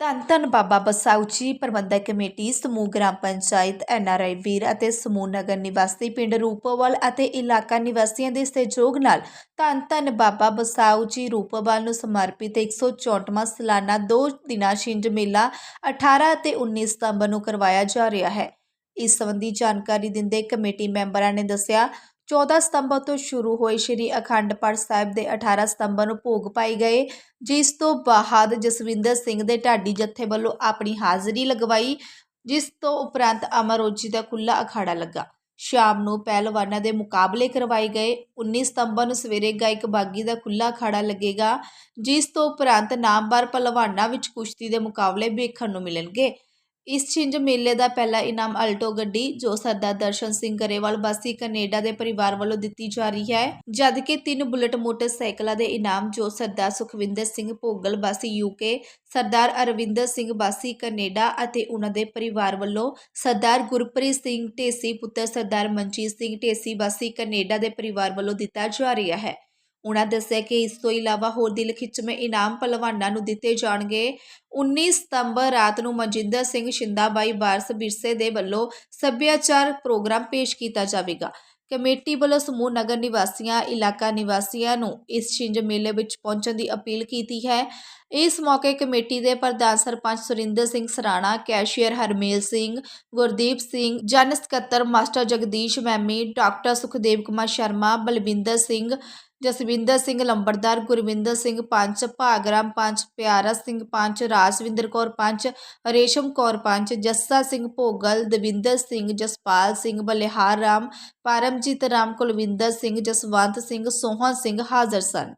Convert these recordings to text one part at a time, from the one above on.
ਧੰਨ ਧੰਨ ਬਾਬਾ ਬਸਾਊ ਜੀ, ਪ੍ਰਬੰਧਕ ਕਮੇਟੀ, ਸਮੂਹ ਗ੍ਰਾਮ ਪੰਚਾਇਤ ਐਨਆਰਆਈ ਵੀਰ ਅਤੇ ਸਮੂਹ ਨਗਰ ਨਿਵਾਸੀ ਪਿੰਡ ਰੂਪੋਵਾਲ ਅਤੇ ਇਲਾਕਾ ਨਿਵਾਸੀਆਂ ਦੇ ਸਹਿਯੋਗ ਨਾਲ ਧੰਨ ਧੰਨ ਬਾਬਾ ਬਸਾਊ ਜੀ ਰੂਪੋਵਾਲ ਨੂੰ ਸਮਰਪਿਤ 164ਵਾਂ ਸਾਲਾਨਾ ਦੋ ਦਿਨਾਂ ਛਿੰਝ ਮੇਲਾ 18 ਅਤੇ 19 ਸਤੰਬਰ ਨੂੰ ਕਰਵਾਇਆ ਜਾ ਰਿਹਾ ਹੈ। ਇਸ ਸੰਬੰਧੀ ਜਾਣਕਾਰੀ ਦਿੰਦੇ ਕਮੇਟੀ ਮੈਂਬਰਾਂ ਨੇ ਦੱਸਿਆ 14 ਸਤੰਬਰ ਤੋਂ ਸ਼ੁਰੂ ਹੋਏ ਸ੍ਰੀ ਅਖੰਡ ਪਾਠ ਸਾਹਿਬ ਦੇ 18 ਸਤੰਬਰ ਨੂੰ ਭੋਗ ਪਾਏ ਗਏ, ਜਿਸ ਤੋਂ ਬਾਅਦ ਜਸਵਿੰਦਰ ਸਿੰਘ ਦੇ ਢਾਡੀ ਜੱਥੇ ਵੱਲੋਂ ਆਪਣੀ ਹਾਜ਼ਰੀ ਲਗਵਾਈ, ਜਿਸ ਤੋਂ ਉਪਰੰਤ ਅਮਰੋਜੀ ਦਾ ਖੁੱਲਾ ਅਖਾੜਾ ਲੱਗਾ। ਸ਼ਾਮ ਨੂੰ ਪਹਿਲਵਾਨਾਂ ਦੇ ਮੁਕਾਬਲੇ ਕਰਵਾਏ ਗਏ। 19 ਸਤੰਬਰ ਨੂੰ ਸਵੇਰੇ ਗਾਇਕ ਬਾਗੀ ਦਾ ਖੁੱਲਾ ਅਖਾੜਾ ਲੱਗੇਗਾ, ਜਿਸ ਤੋਂ ਉਪਰੰਤ ਨਾਮਵਰ ਪਹਿਲਵਾਨਾਂ ਵਿੱਚ ਕੁਸ਼ਤੀ ਦੇ ਮੁਕਾਬਲੇ ਵੇਖਣ ਨੂੰ ਮਿਲਣਗੇ। ਇਸ ਛਿੰਝ ਮੇਲੇ ਦਾ ਪਹਿਲਾ ਇਨਾਮ ਅਲਟੋ ਗੱਡੀ, ਜੋ ਸਰਦਾਰ ਦਰਸ਼ਨ ਸਿੰਘ ਗਰੇਵਾਲ ਵਾਸੀ ਕੈਨੇਡਾ ਦੇ ਪਰਿਵਾਰ ਵੱਲੋਂ ਦਿੱਤੀ ਜਾ ਰਹੀ ਹੈ। ਜਦਕਿ ਤਿੰਨ ਬੁਲਟ ਮੋਟਰਸਾਈਕਲਾਂ ਦੇ ਇਨਾਮ, ਜੋ ਸਰਦਾਰ ਸੁਖਵਿੰਦਰ ਸਿੰਘ ਭੋਗਲ ਵਾਸੀ ਯੂਕੇ ਸਰਦਾਰ ਅਰਵਿੰਦਰ ਸਿੰਘ ਵਾਸੀ ਕੈਨੇਡਾ ਅਤੇ ਉਹਨਾਂ ਦੇ ਪਰਿਵਾਰ ਵੱਲੋਂ ਸਰਦਾਰ ਗੁਰਪ੍ਰੀਤ ਸਿੰਘ ਢੇਸੀ ਪੁੱਤਰ ਸਰਦਾਰ ਮਨਜੀਤ ਸਿੰਘ ਢੇਸੀ ਵਾਸੀ ਕੈਨੇਡਾ ਦੇ ਪਰਿਵਾਰ ਵੱਲੋਂ ਦਿੱਤਾ ਜਾ ਰਿਹਾ ਹੈ। ਉਹਨਾਂ ਦੱਸਿਆ ਕਿ ਇਸ ਤੋਂ ਇਲਾਵਾ ਹੋਰ ਦਿਲ ਖਿੱਚਵੇਂ ਇਨਾਮ ਪਹਿਲਵਾਨਾਂ ਨੂੰ ਦਿੱਤੇ ਜਾਣਗੇ। 19 ਸਤੰਬਰ ਰਾਤ ਨੂੰ ਮਨਜਿੰਦਰ ਸਿੰਘ ਸ਼ਿੰਦਾਬਾਈ ਵਾਰਸ ਬਿਰਸੇ ਦੇ ਵੱਲੋਂ ਸੱਭਿਆਚਾਰ ਪ੍ਰੋਗਰਾਮ ਪੇਸ਼ ਕੀਤਾ ਜਾਵੇਗਾ। ਕਮੇਟੀ ਵੱਲੋਂ ਸਮੂਹ ਨਗਰ ਨਿਵਾਸੀਆਂ, ਇਲਾਕਾ ਨਿਵਾਸੀਆਂ ਨੂੰ ਇਸ ਛਿੰਝ ਮੇਲੇ ਵਿੱਚ ਪਹੁੰਚਣ ਦੀ ਅਪੀਲ ਕੀਤੀ ਹੈ। ਇਸ ਮੌਕੇ ਕਮੇਟੀ ਦੇ ਪ੍ਰਧਾਨ ਸਰਪੰਚ ਸੁਰਿੰਦਰ ਸਿੰਘ ਸਰਾਣਾ, ਕੈਸ਼ੀਅਰ ਹਰਮੇਲ ਸਿੰਘ, ਗੁਰਦੀਪ ਸਿੰਘ, ਜਨ ਸਕੱਤਰ ਮਾਸਟਰ ਜਗਦੀਸ਼ ਮੈਮੀ, ਡਾਕਟਰ ਸੁਖਦੇਵ ਕੁਮਾਰ ਸ਼ਰਮਾ, ਬਲਵਿੰਦਰ ਸਿੰਘ ਜਸਵਿੰਦਰ ਸਿੰਘ ਲੰਬੜਦਾਰ, ਗੁਰਵਿੰਦਰ ਸਿੰਘ ਪੰਚ, ਭਾਗਰਾਮ ਪੰਚ, ਪਿਆਰਾ ਸਿੰਘ ਪੰਚ, ਰਾਜਵਿੰਦਰ ਕੌਰ ਪੰਚ, ਰੇਸ਼ਮ ਕੌਰ ਪੰਚ, ਜੱਸਾ ਸਿੰਘ ਭੋਗਲ, ਦਵਿੰਦਰ ਸਿੰਘ, ਜਸਪਾਲ ਸਿੰਘ, ਬਲਿਹਾਰ ਰਾਮ, ਪਰਮਜੀਤ ਰਾਮ, ਕੁਲਵਿੰਦਰ ਸਿੰਘ, ਜਸਵੰਤ ਸਿੰਘ, ਸੋਹਣ ਸਿੰਘ ਹਾਜ਼ਰ ਸਨ।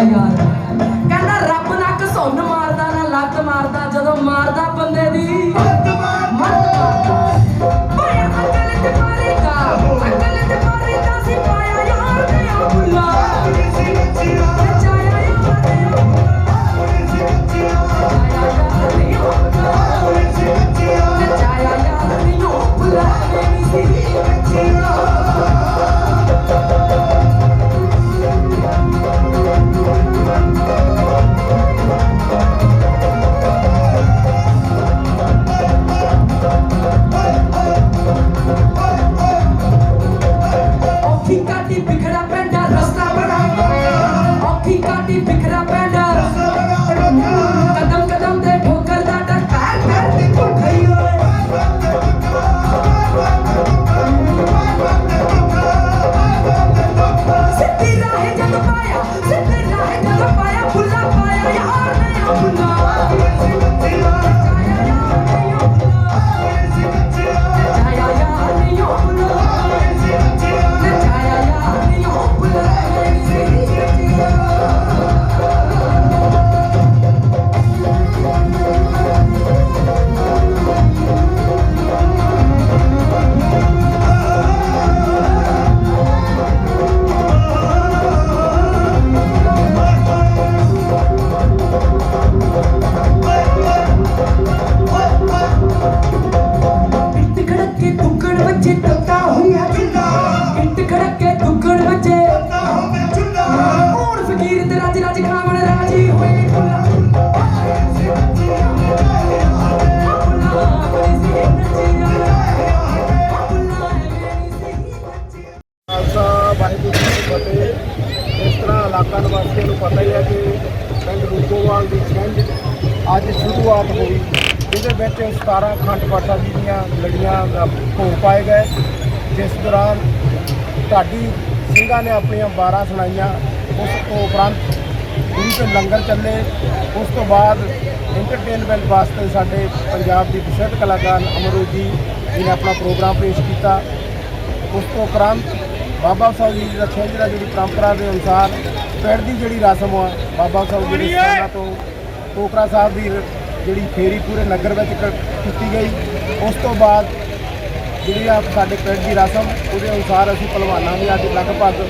Oh my God. ਦੀ ਛਿੰਝ ਅੱਜ ਸ਼ੁਰੂਆਤ ਹੋਈ। ਇਹਦੇ ਵਿੱਚ 17 ਖੰਡ ਪਾਠਾਂ ਜੀ ਦੀਆਂ ਲੜੀਆਂ ਭੋਗ ਪਾਏ ਗਏ। ਜਿਸ ਦੌਰਾਨ ਢਾਡੀ ਸਿੰਘਾਂ ਨੇ ਆਪਣੀਆਂ 12 ਸੁਣਾਈਆਂ। ਉਸ ਤੋਂ ਉਪਰੰਤ ਗੁਰੂ ਤੇ ਲੰਗਰ ਚੱਲੇ। ਉਸ ਤੋਂ ਬਾਅਦ ਐਂਟਰਟੇਨਮੈਂਟ ਵਾਸਤੇ ਸਾਡੇ ਪੰਜਾਬ ਦੀ ਪ੍ਰਸਿੱਧ ਕਲਾਕਾਰ ਅਮਰੂਦ ਜੀ ਜੀ ਨੇ ਆਪਣਾ ਪ੍ਰੋਗਰਾਮ ਪੇਸ਼ ਕੀਤਾ। ਉਸ ਤੋਂ ਉਪਰੰਤ ਬਾਬਾ ਸਾਹਿਬ ਜੀ ਦਾ ਛਿੰਝ ਦਾ ਜਿਹੜੀ ਪਰੰਪਰਾ ਦੇ ਅਨੁਸਾਰ ਪਿੰਡ ਦੀ ਜਿਹੜੀ ਰਸਮ ਆ ਬਾਬਾ ਸਾਹਿਬ ਜੀ ਦੇ ਸਥਾਨਾਂ ਤੋਂ ਟੋਕਰਾ ਸਾਹਿਬ ਦੀ ਜਿਹੜੀ ਫੇਰੀ ਪੂਰੇ ਨਗਰ ਵਿੱਚ ਕੀਤੀ ਗਈ। ਉਸ ਤੋਂ ਬਾਅਦ ਜਿਹੜੀ ਆ ਸਾਡੇ ਪਿੰਡ ਦੀ ਰਸਮ ਉਹਦੇ ਅਨੁਸਾਰ ਅਸੀਂ ਪਹਿਲਵਾਨਾਂ ਦੀ ਅੱਜ ਲਗਭਗ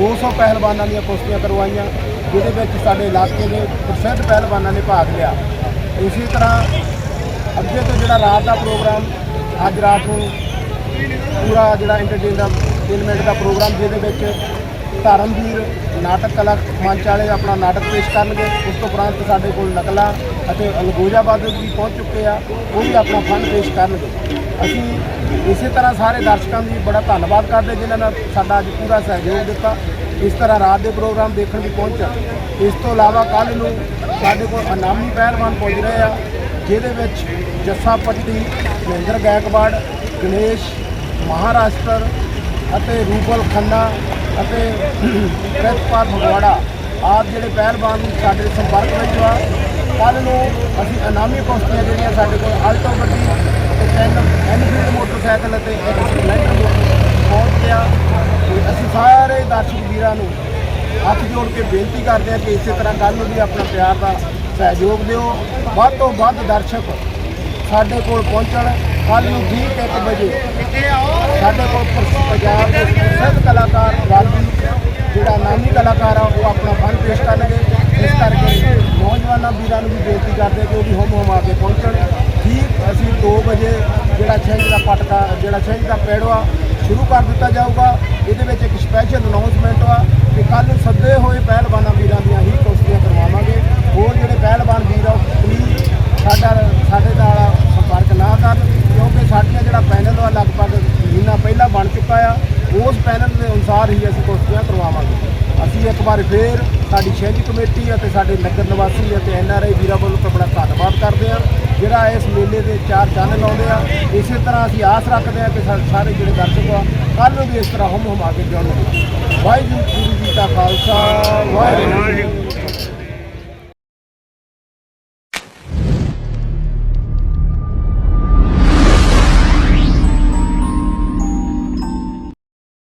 200 ਪਹਿਲਵਾਨਾਂ ਦੀਆਂ ਕੁਸ਼ਤੀਆਂ ਕਰਵਾਈਆਂ ਜਿਹਦੇ ਵਿੱਚ ਸਾਡੇ ਇਲਾਕੇ ਦੇ ਪ੍ਰਸਿੱਧ ਪਹਿਲਵਾਨਾਂ ਨੇ ਭਾਗ ਲਿਆ। ਇਸੇ ਤਰ੍ਹਾਂ ਅੱਗੇ ਤੋਂ ਜਿਹੜਾ ਰਾਤ ਦਾ ਪ੍ਰੋਗਰਾਮ ਅੱਜ ਰਾਤ ਨੂੰ ਪੂਰਾ ਜਿਹੜਾ ਐਂਟਰਟੇਨਮੈਂਟ ਮਿੰਟ ਦਾ ਪ੍ਰੋਗਰਾਮ ਜਿਹਦੇ ਵਿੱਚ ਧਰਮਵੀਰ, ਨਾਟਕ ਕਲਾ ਮੰਚ ਵਾਲੇ ਆਪਣਾ ਨਾਟਕ ਪੇਸ਼ ਕਰਨਗੇ। ਉਸ ਤੋਂ ਉਪਰੰਤ ਸਾਡੇ ਕੋਲ ਨਕਲਾ ਅਤੇ ਅਲਗੋਜਾਬਾਦ ਵੀ ਪਹੁੰਚ ਚੁੱਕੇ ਆ, ਉਹ ਵੀ ਆਪਣਾ ਫਨ ਪੇਸ਼ ਕਰਨਗੇ। ਅਸੀਂ ਇਸੇ ਤਰ੍ਹਾਂ ਸਾਰੇ ਦਰਸ਼ਕਾਂ ਦੀ ਬੜਾ ਧੰਨਵਾਦ ਕਰਦੇ ਜਿਨ੍ਹਾਂ ਨੇ ਸਾਡਾ ਅੱਜ ਪੂਰਾ ਸਹਿਯੋਗ ਦਿੱਤਾ। ਇਸ ਤਰ੍ਹਾਂ ਰਾਤ ਦੇ ਪ੍ਰੋਗਰਾਮ ਦੇਖਣ ਵੀ ਪਹੁੰਚਣ ਇਸ ਤੋਂ ਇਲਾਵਾ ਕੱਲ ਨੂੰ ਸਾਡੇ ਕੋਲ ਅਨਾਮੀ ਪਹਿਲਵਾਨ ਪਹੁੰਚ ਰਹੇ ਆ, ਜਿਹਦੇ ਵਿੱਚ ਜੱਸਾ ਪੱਟੀ ਮਹਿੰਦਰ ਗਾਇਕਵਾੜ, ਗਣੇਸ਼, ਮਹਾਰਾਸ਼ਟਰ ਅਤੇ ਰੂਪਲ ਖੰਨਾ ਅਤੇ ਪ੍ਰਿਤਪਾਲ ਫਗਵਾੜਾ। ਆਪ ਜਿਹੜੇ ਪਹਿਲਵਾਨ ਸਾਡੇ ਸੰਪਰਕ ਵਿੱਚ ਆ ਕੱਲ ਨੂੰ ਅਸੀਂ ਇਨਾਮੀ ਕੁਸ਼ਤੀਆਂ ਜਿਹੜੀਆਂ ਸਾਡੇ ਕੋਲ ਆਲਟੋ ਗੱਡੀ ਤੇ ਤਿੰਨ ਐਨਫੀਲਡ ਮੋਟਰਸਾਈਕਲ ਅਤੇ ਇੱਕ ਸਪਲੈਂਡਰ ਪਹੁੰਚ ਗਿਆ ਅਸੀਂ ਸਾਰੇ ਦਰਸ਼ਕ ਵੀਰਾਂ ਨੂੰ ਹੱਥ ਜੋੜ ਕੇ ਬੇਨਤੀ ਕਰਦੇ ਹਾਂ ਕਿ ਇਸੇ ਤਰ੍ਹਾਂ ਕੱਲ ਨੂੰ ਵੀ ਆਪਣਾ ਪਿਆਰ ਦਾ ਸਹਿਯੋਗ ਦਿਓ। ਵੱਧ ਤੋਂ ਵੱਧ ਦਰਸ਼ਕ ਸਾਡੇ ਕੋਲ ਪਹੁੰਚਣ ਕੱਲ ਨੂੰ ਠੀਕ 1 ਵਜੇ। ਸਾਡੇ ਕੋਲ ਪ੍ਰਸ- ਪੰਜਾਬ ਦੇ ਪ੍ਰਸਿੱਧ ਕਲਾਕਾਰ ਰਾਜੀ ਜਿਹੜਾ ਨਾਮੀ ਕਲਾਕਾਰ ਆ, ਉਹ ਆਪਣਾ ਫਨ ਪੇਸ਼ ਕਰਨਗੇ। ਇਸ ਕਰਕੇ ਨੌਜਵਾਨਾਂ, ਵੀਰਾਂ ਨੂੰ ਵੀ ਬੇਨਤੀ ਕਰਦੇ ਹਾਂ ਕਿ ਉਹ ਵੀ ਹੁਮ ਆ ਕੇ ਪਹੁੰਚਣ। ਠੀਕ, ਅਸੀਂ 2 ਵਜੇ ਜਿਹੜਾ ਛਿੰਝ ਦਾ ਪਟਕਾ, ਜਿਹੜਾ ਛਿੰਝ ਦਾ ਪੇੜਵਾ ਸ਼ੁਰੂ ਕਰ ਦਿੱਤਾ ਜਾਊਗਾ। ਇਹਦੇ ਵਿੱਚ ਇੱਕ ਸਪੈਸ਼ਲ ਅਨਾਉਂਸਮੈਂਟ ਵਾ ਕਿ ਕੱਲ ਨੂੰ ਸੱਦੇ ਹੋਏ ਪਹਿਲਵਾਨਾਂ, ਵੀਰਾਂ ਦੀਆਂ ਹੀ ਕੁਸ਼ਤੀਆਂ ਕਰਵਾਵਾਂਗੇ। ਹੋਰ ਜਿਹੜੇ ਪਹਿਲਵਾਨ ਵੀਰ ਆ ਪਲੀਜ਼ ਸਾਡਾ ਸਾਡੇ ਨਾਲ ਸੰਪਰਕ ਨਾ ਕਰਨ ਕਿਉਂਕਿ ਸਾਡੀਆਂ ਜਿਹੜਾ ਪੈਨਲ ਆ ਲਗਭਗ ਮਹੀਨਾ ਪਹਿਲਾਂ ਬਣ ਚੁੱਕਾ ਆ, ਉਸ ਪੈਨਲ ਦੇ ਅਨੁਸਾਰ ਹੀ ਅਸੀਂ ਕੁਸ਼ਤੀਆਂ ਕਰਵਾਵਾਂਗੇ। ਅਸੀਂ ਇੱਕ ਵਾਰ ਫੇਰ ਸਾਡੀ ਸ਼ਹਿਰੀ ਕਮੇਟੀ ਅਤੇ ਸਾਡੇ ਨਗਰ ਨਿਵਾਸੀ ਅਤੇ ਐਨ ਆਰ ਆਈ ਵੀਰਾਂ ਵੱਲੋਂ ਬੜਾ ਧੰਨਵਾਦ ਕਰਦੇ ਹਾਂ ਜਿਹੜਾ ਇਸ ਮੇਲੇ ਦੇ ਚਾਰ ਚੰਨ ਲਾਉਂਦੇ ਆ, ਇਸੇ ਤਰ੍ਹਾਂ ਅਸੀਂ ਆਸ ਰੱਖਦੇ ਹਾਂ ਕਿ ਸਾ- ਸਾਰੇ ਜਿਹੜੇ ਦਰਸ਼ਕ ਆ, ਕੱਲ੍ਹ ਨੂੰ ਵੀ ਇਸ ਤਰ੍ਹਾਂ ਹਮ ਹਮਾ ਕੇ ਜਾਣਗੇ ਵਾਹਿਗੁਰੂ ਜੀ ਕਾ ਖਾਲਸਾ, ਵਾਹਿਗੁਰੂ